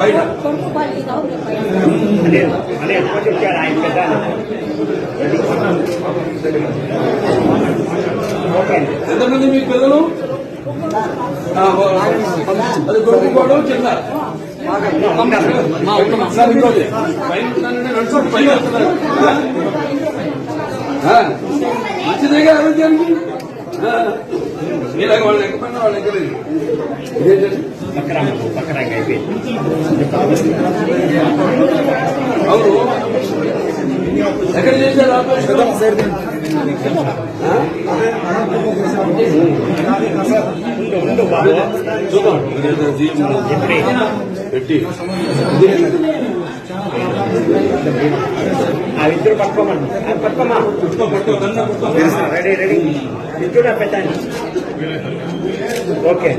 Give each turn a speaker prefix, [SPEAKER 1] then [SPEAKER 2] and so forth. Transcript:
[SPEAKER 1] బయట
[SPEAKER 2] కొడుకు పల్లి గౌరవ
[SPEAKER 3] ఆయన పెద్ద
[SPEAKER 1] ఎంతమంది మీ పిల్లలు అది కొడుకు చిన్న మంచిదేగా ఆరోగ్యానికి? మీలాగా వాళ్ళు ఎక్కకపోయినా వాళ్ళు ఎక్కలేదు. అవును. ఎక్కడ చేశారు చూద్దాం. పెట్టి.
[SPEAKER 3] ఇద్దరు పట్టుకోమని. అది పట్టుకోమా? Ready ready. ఇద్దరు ఆయన. ఓకే.